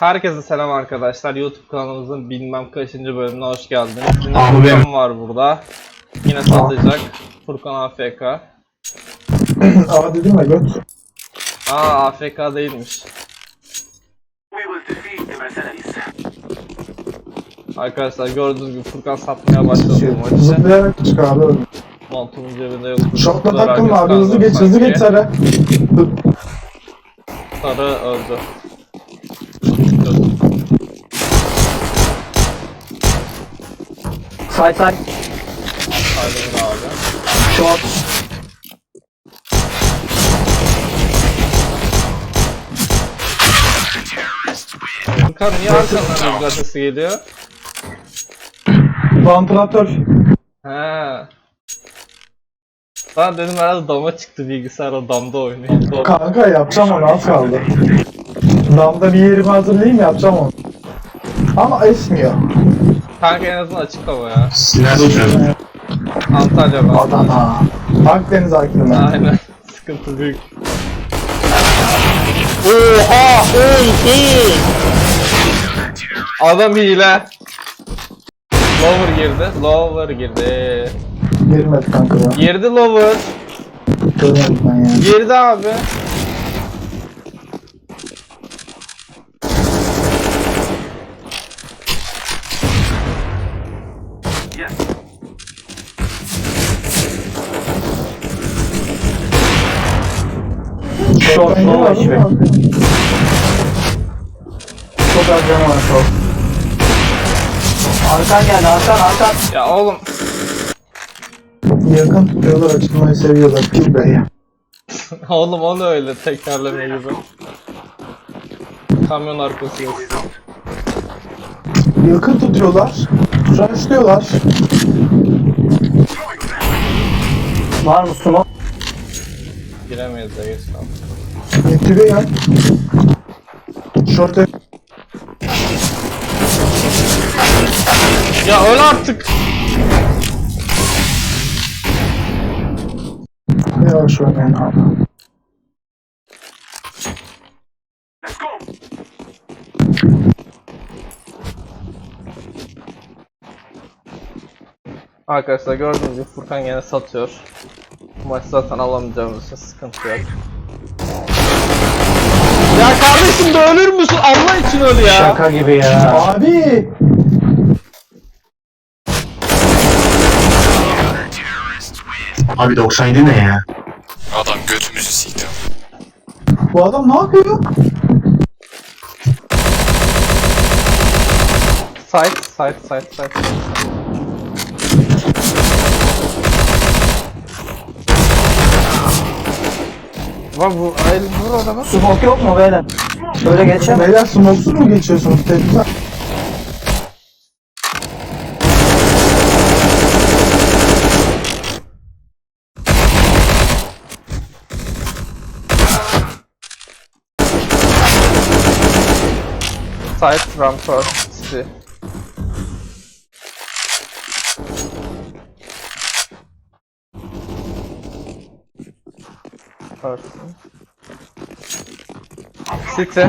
Herkese selam arkadaşlar. YouTube kanalımızın bilmem kaçıncı bölümüne hoş geldiniz. Yine Abi benim. Furkan var burada. Yine sallayacak. Furkan AFK. Aa dedim ya göt. Aa AFK değilmiş. Arkadaşlar gördüğünüz gibi Furkan satmaya başladı bu maçı. Zıplayarak çık abi. Montumun cebinde yok. Şokla Kutular takılma abi hızlı geç hızlı sanki. geç Sara. Sarı öldü. Side side. Aydın abi. Short. Furkan niye arkandan rüzgar sesi geliyor? Vantilatör. He. Ben dedim herhalde dama çıktı bilgisayarda damda oynuyor. Kanka yapacağım onu az kaldı. Damda bir yerimi hazırlayayım yapacağım onu. Ama esmiyor. Kanka en azından açık hava ya. Nerede oturuyorsun? Antalya'da. Adana. Akdeniz aklına. Aynen. Sıkıntı büyük. Oha! Oha! Adam hile. Lower girdi. Lower girdi. Girmedi kanka ya. Girdi lower. Görmedim ben ya. Girdi abi. Short. No HP. Çok az canım var çok. Arkan geldi arkan arkan. Ya oğlum. Yakın tutuyorlar açılmayı seviyorlar. Pil be ya. Oğlum onu öyle tekerleme gibi. Kamyon arkası. Yakın tutuyorlar. Rushlıyorlar. Var mı smoke? Giremeyiz de geç kaldı. Yetiri ya. Short Ya öl artık. Yavaş oynayın abi. Let's go. Arkadaşlar gördüğünüz gibi Furkan yine satıyor. Bu maç zaten alamayacağımız için sıkıntı yok. Ya kardeşim de ölür müsün? Allah için öl ya. Şaka gibi ya. Abi! Abi 97 ne ya? Adam götümüzü sikti. Bu adam ne yapıyor? Side, side, side, side. Var bu, el vur adamı. Smoke yok mu beyler? Böyle geçeceğim. Beyler smoksuz mu geçiyorsunuz? Tepkiler. Side, rampa, city. Person. City.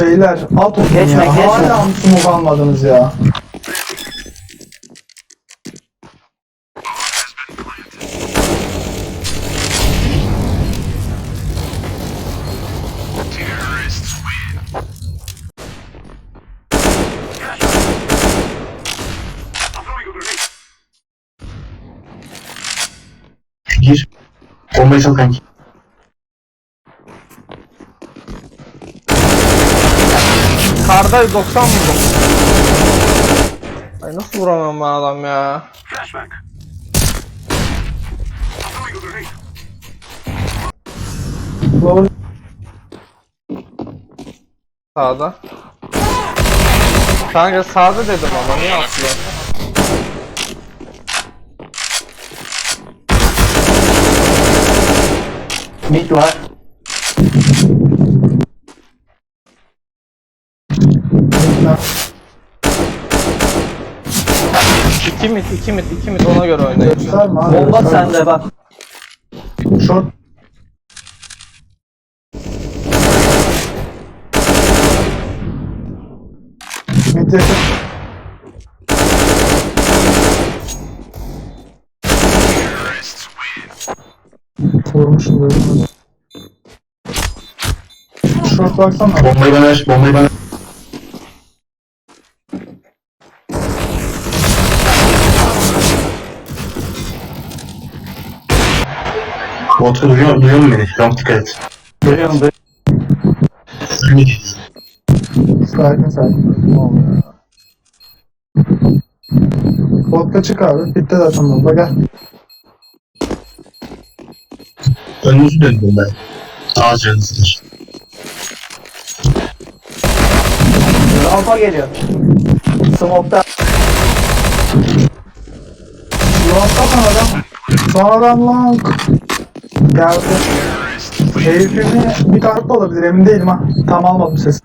Beyler at onu Geçme, ya. geçme. Hala mı smoke almadınız ya? Gir. Bombayı sal kanki. Karda 90 vurdum. Ay nasıl vuramam ben adam ya? Flashback. Sağda. Kanka sağda dedim ama niye atlıyor? Mid var. İki mit, iki mit, iki mit ona göre oynayın. gösterme abi. Bomba gösterme. sende bak. Short yakın. Vurmuşum böyle. Short baksana. Bombayı bana ver. Bombayı bana Botu duyuyor, duyuyor musun beni? Long dikkat et. Duyuyorum duyuyorum. Ne? Sakin sakin. Tamam ya. Vodka çık abi. Bitti zaten bomba gel. Önünüzü döndüm ben. Az canınızdır. Alfa geliyor. Smoke'da. Long'da son adam. Son adam long. Geldi. Herifini bir tarafta olabilir emin değilim ha. Tam almadım sesi.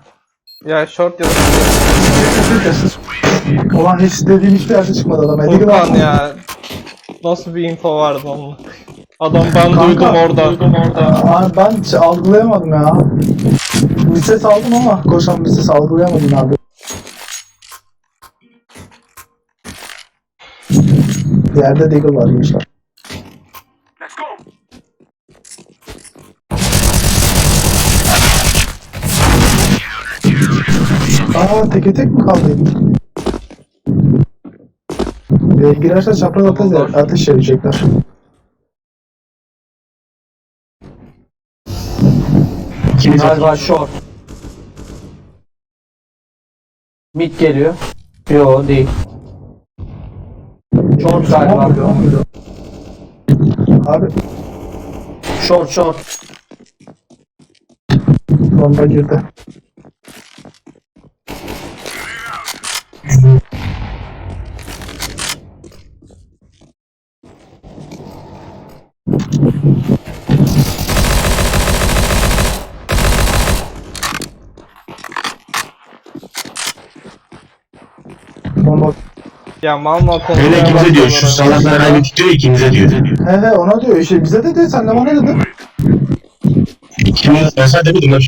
Ya short ya da Ulan hiç dediğim hiçbir yerde çıkmadı adam. Furkan ya. Nasıl bir info vardı onun? Adam ben Kanka. duydum orada. Duydum orada. Aa, ben algılayamadım ya. Bir ses aldım ama koşan bir ses algılayamadım abi. Yerde Deagle var gençler. Aa teke tek mi kaldı? Ee, girerse çapraz ateş, ateş edecekler. İkimiz Galiba short. Mid geliyor. Yo değil. Short galiba. Abi Short short. bomba girdi. Ya mal mal Öyle konuşmaya ikimize diyor. Şu salaklar kaybettik diyor ikimize diyor. He he ona diyor işte bize de de sen de bana dedin. İkimiz ben sana demedim lan.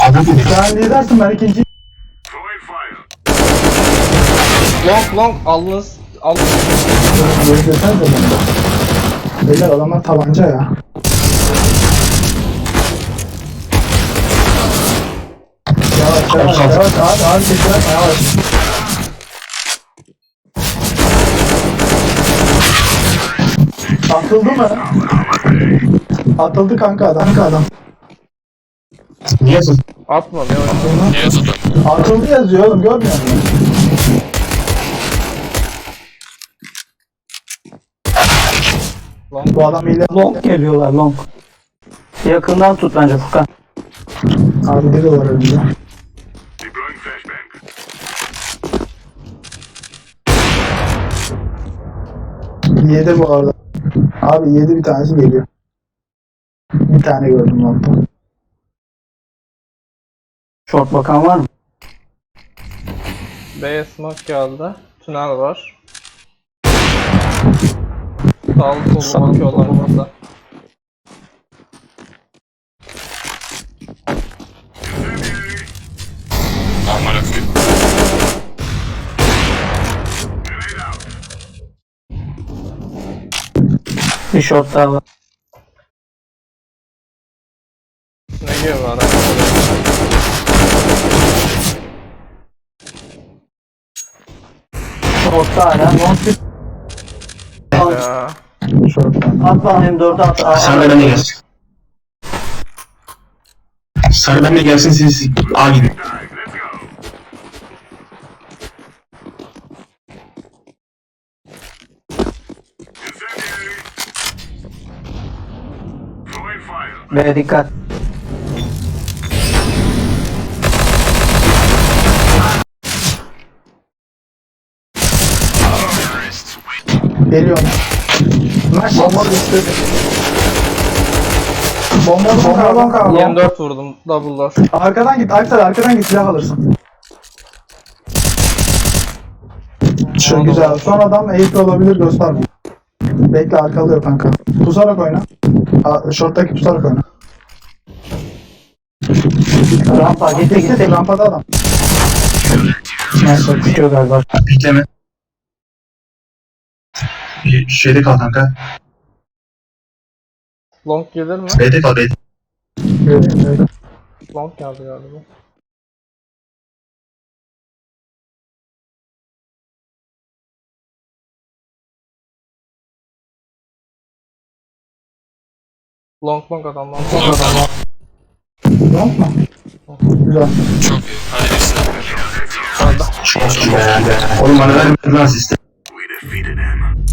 Adam bu Sen lidersin ben ikinci. Long long alınız. Al. Böyle desene de ben de. Beyler adamlar tabanca ya. Kalk, kalk. yavaş abi abi tekrar yavaş. Atıldı mı? Atıldı kanka adam. Kanka adam. Niye yazın? Atma ne oynuyorsun? Ne yazıldı? Atıldı yazıyor oğlum görmüyor musun? Long. Bu adam ile Long geliyorlar long. Yakından tut bence Furkan. abi deli var önünde. Yedi bu arada. Abi yedi bir tanesi geliyor. Bir tane gördüm lan. Short bakan var mı? B'ye smoke geldi. Tünel var. Sağlı solu bakıyorlar burada. Short daha var. Ne gibi var? Short'ta hala. Al, Ya. Şorttan. at bana M4'ü at. Aa, Sarı benimle gelsin. Sarı benimle gelsin siz A gidin. Ve dikkat. Geliyorum. Bomba düştü. Bomba bomba bomba. 24 vurdum. Double door. Arkadan git Aksel arkadan git silah alırsın. Şu güzel. Son adam eğit olabilir gösterme. Bekle arkalıyor kanka. Pusarak oyna. Aa, short'taki pusarak oyna. Rampa gitti Gitti rampada adam. Neyse çıkıyor galiba. Bekleme. Bir şeyde kal kanka. Long gelir mi? B'de kal B'de. Long geldi galiba. Long long adam long long Long adam. long. Mu? Güzel. Çok iyi. Hadi biz de. Çok be. Oğlum bana vermedin lan asiste. We defeated him.